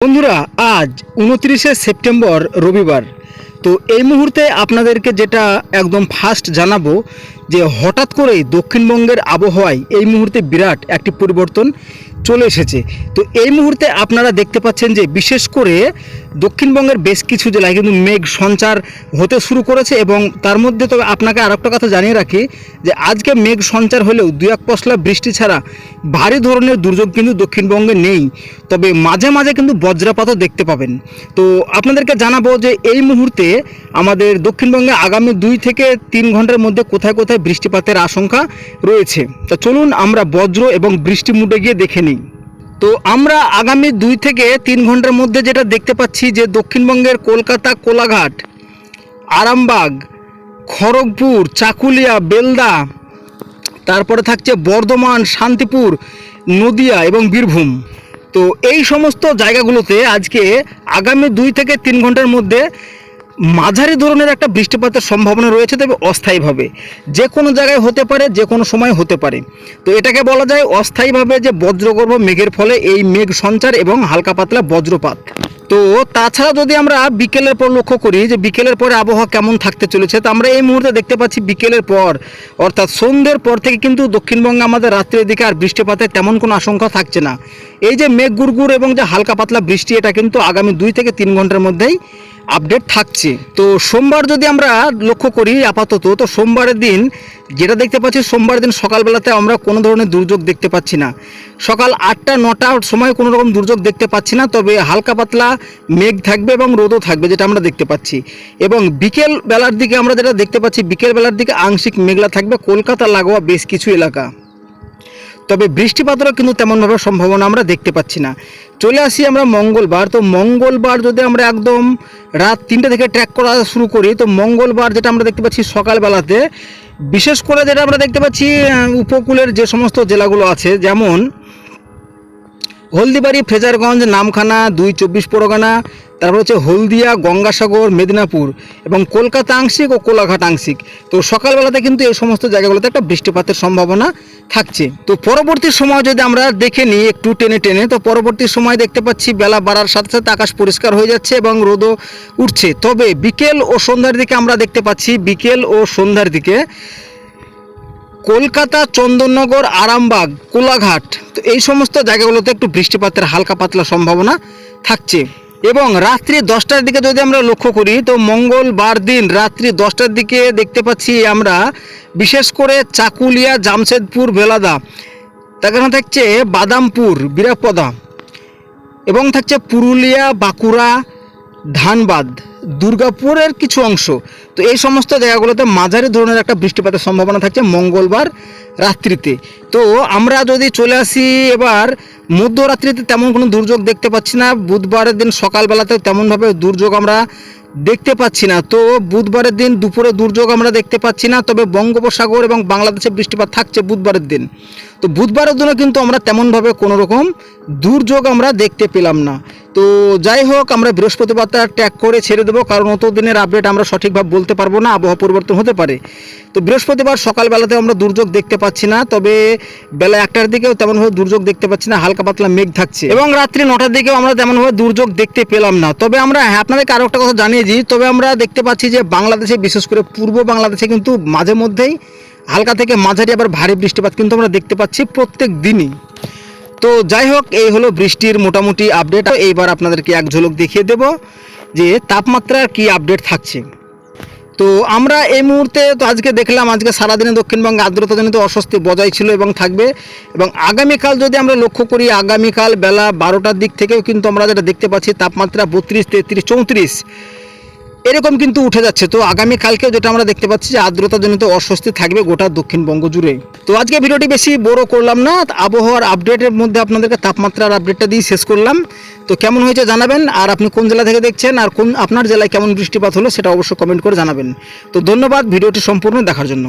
বন্ধুরা, আজ উনত্রিশে সেপ্টেম্বর রবিবার। তো এই মুহূর্তে আপনাদেরকে যেটা একদম ফার্স্ট জানাব, যে হঠাৎ করেই দক্ষিণবঙ্গের আবহাওয়ায় এই মুহূর্তে বিরাট একটি পরিবর্তন চলে এসেছে। তো এই মুহূর্তে আপনারা দেখতে পাচ্ছেন যে বিশেষ করে দক্ষিণবঙ্গের বেশ কিছু জেলায় কিন্তু মেঘ সঞ্চার হতে শুরু করেছে এবং তার মধ্যে তবে আপনাকে আর একটা কথা জানিয়ে রাখি যে আজকে মেঘ সঞ্চার হলেও দু এক পশলা বৃষ্টি ছাড়া ভারী ধরনের দুর্যোগ কিন্তু দক্ষিণবঙ্গে নেই। তবে মাঝে মাঝে কিন্তু বজ্রপাতও দেখতে পাবেন। তো আপনাদেরকে জানাব যে এই মুহূর্তে আমাদের দক্ষিণবঙ্গে আগামী দুই থেকে তিন ঘণ্টার মধ্যে কোথায় কোথায় বৃষ্টিপাতের আশঙ্কা রয়েছে। তা চলুন আমরা বজ্র এবং বৃষ্টি মুডে গিয়ে দেখে নিই। তো আমরা আগামী দুই থেকে তিন ঘণ্টার মধ্যে যেটা দেখতে পাচ্ছি যে দক্ষিণবঙ্গের কলকাতা, কোলাঘাট, আরামবাগ, খড়গপুর, চাকুলিয়া, বেলদা, তারপরে থাকছে বর্ধমান, শান্তিপুর, নদিয়া এবং বীরভূম। তো এই সমস্ত জায়গাগুলোতে আজকে আগামী দুই থেকে তিন ঘণ্টার মধ্যে মাঝারি ধরনের একটা বৃষ্টিপাতের সম্ভাবনা রয়েছে, তবে অস্থায়ীভাবে। যে কোনো জায়গায় হতে পারে, যে কোনো সময় হতে পারে। তো এটাকে বলা যায় অস্থায়ীভাবে যে বজ্রগর্ভ মেঘের ফলে এই মেঘ সঞ্চার এবং হালকা পাতলা বজ্রপাত। তো তাছাড়া যদি আমরা বিকেলের পর লক্ষ্য করি যে বিকেলের পরে আবহাওয়া কেমন থাকতে চলেছে, তো আমরা এই মুহূর্তে দেখতে পাচ্ছি বিকেলের পর, অর্থাৎ সন্ধ্যের পর থেকে কিন্তু দক্ষিণবঙ্গে আমাদের রাত্রের দিকে আর বৃষ্টিপাতের তেমন কোনো আশঙ্কা থাকছে না। এই যে মেঘ গুড়গুড় এবং যে হালকা পাতলা বৃষ্টি, এটা কিন্তু আগামী দুই থেকে তিন ঘণ্টার মধ্যেই আপডেট থাকছে। তো সোমবার যদি আমরা লক্ষ্য করি আপাতত, তো সোমবারের দিন যেটা দেখতে পাচ্ছি সোমবার দিন সকালবেলাতে আমরা কোনো ধরনের দুর্যোগ দেখতে পাচ্ছি না। সকাল আটটা নটার সময় কোনো রকম দুর্যোগ দেখতে পাচ্ছি না, তবে হালকা পাতলা মেঘ থাকবে এবং রোদও থাকবে, যেটা আমরা দেখতে পাচ্ছি। এবং বিকেল বেলার দিকে আমরা যেটা দেখতে পাচ্ছি, বিকেল বেলার দিকে আংশিক মেঘলা থাকবে। কলকাতা, লাগোয়া বেশ কিছু এলাকা। তবে বৃষ্টিপাতেরও কিন্তু তেমনভাবে সম্ভাবনা আমরা দেখতে পাচ্ছি না। চলে আসি আমরা মঙ্গলবার। তো মঙ্গলবার যদি আমরা একদম রাত তিনটে থেকে ট্র্যাক করা শুরু করি, তো মঙ্গলবার যেটা আমরা দেখতে পাচ্ছি সকালবেলাতে, বিশেষ করে যেটা আমরা দেখতে পাচ্ছি উপকূলের যে সমস্ত জেলাগুলো আছে, যেমন হলদিবাড়ি, ফ্রেজারগঞ্জ, নামখানা, দুই চব্বিশ পরগনা, তারপর হচ্ছে হলদিয়া, গঙ্গাসাগর, মেদিনীপুর এবং কলকাতা আংশিক ও কোলাঘাট আংশিক। তো সকালবেলাতে কিন্তু এই সমস্ত জায়গাগুলোতে একটা বৃষ্টিপাতের সম্ভাবনা থাকছে। তো পরবর্তী সময় যদি আমরা দেখে নিই একটু টেনে টেনে, তো পরবর্তী সময় দেখতে পাচ্ছি বেলা বাড়ার সাথে সাথে আকাশ পরিষ্কার হয়ে যাচ্ছে এবং রোদও উঠছে। তবে বিকেল ও সন্ধ্যার দিকে আমরা দেখতে পাচ্ছি বিকেল ও সন্ধ্যার দিকে কলকাতা, চন্দননগর, আরামবাগ, কোলাঘাট, তো এই সমস্ত জায়গাগুলোতে একটু বৃষ্টিপাতের হালকা পাতলা সম্ভাবনা থাকছে। এবং রাত্রি দশটার দিকে যদি আমরা লক্ষ্য করি, তো মঙ্গলবার দিন রাত্রি দশটার দিকে দেখতে পাচ্ছি আমরা বিশেষ করে চাকুলিয়া, জামশেদপুর, বেলাদা তারপরে থাকছে বাদামপুর বিরাপদা এবং থাকছে পুরুলিয়া, বাঁকুড়া, ধানবাদ। দুর্গাপুরের কিছু অংশ। তো এই সমস্ত জায়গাগুলোতে মাঝারি ধরনের একটা বৃষ্টিপাতের সম্ভাবনা থাকছে মঙ্গলবার রাত্রিতে। তো আমরা যদি চলে আসি এবার, মধ্যরাত্রিতে তেমন কোনো দুর্যোগ দেখতে পাচ্ছি না। বুধবারের দিন সকালবেলাতে তেমনভাবে দুর্যোগ আমরা দেখতে পাচ্ছি না। তো বুধবারের দিন দুপুরে দুর্যোগ আমরা দেখতে পাচ্ছি না, তবে বঙ্গোপসাগর এবং বাংলাদেশে বৃষ্টিপাত থাকছে বুধবারের দিন। তো বুধবারের দিনও কিন্তু আমরা তেমনভাবে কোনো রকম দুর্যোগ আমরা দেখতে পেলাম না। তো যাই হোক, আমরা বৃহস্পতিবারটা ট্যাগ করে ছেড়ে দেবো, কারণ অত দিনের আপডেট আমরা সঠিকভাবে বলতে পারব না, আবহাওয়া পরিবর্তন হতে পারে। তো বৃহস্পতিবার সকালবেলাতে আমরা দুর্যোগ দেখতে পাচ্ছি না, তবে বেলা একটার দিকেও তেমনভাবে দুর্যোগ দেখতে পাচ্ছি না, হালকা পাতলা মেঘ থাকছে। এবং রাত্রি নটার দিকেও আমরা তেমনভাবে দুর্যোগ দেখতে পেলাম না। তবে আমরা হ্যাঁ আপনাদেরকে আরও একটা কথা জানিয়ে দিই, তবে আমরা দেখতে পাচ্ছি যে বাংলাদেশে, বিশেষ করে পূর্ব বাংলাদেশে কিন্তু মাঝে মধ্যেই, হালকা থেকে মাঝারি আবার ভারী বৃষ্টিপাত কিন্তু আমরা দেখতে পাচ্ছি প্রত্যেক দিনই। তো যাই হোক, এই হলো বৃষ্টির মোটামুটি আপডেট এইবার আপনাদেরকে এক ঝলক দেখিয়ে দেব যে তাপমাত্রার কি আপডেট থাকছে। তো আমরা এই মুহূর্তে তো আজকে দেখলাম, আজকে সারাদিনে দক্ষিণবঙ্গে আর্দ্রতাজনিত অস্বস্তি বজায় ছিল এবং থাকবে। এবং আগামীকাল যদি আমরা লক্ষ্য করি, আগামীকাল বেলা বারোটার দিক থেকেও কিন্তু আমরা যেটা দেখতে পাচ্ছি, তাপমাত্রা বত্রিশ, তেত্রিশ, চৌত্রিশ। এরকম কিন্তু উঠে যাচ্ছে। তো আগামী কালকে যেটা আমরা দেখতে পাচ্ছি যে আর্দ্রতাজনিত অস্বস্তি থাকবে গোটা দক্ষিণবঙ্গ জুড়ে তো আজকে ভিডিওটি বেশি বড় করলাম না, আবহাওয়ার আপডেটের মধ্যে আপনাদেরকে তাপমাত্রার আপডেটটা দিয়ে শেষ করলাম। তো কেমন হয়েছে জানাবেন, আর আপনি কোন জেলা থেকে দেখছেন, আর কোন আপনার জেলায় কেমন বৃষ্টিপাত হলো সেটা অবশ্যই কমেন্ট করে জানাবেন। তো ধন্যবাদ ভিডিওটি সম্পূর্ণ দেখার জন্য।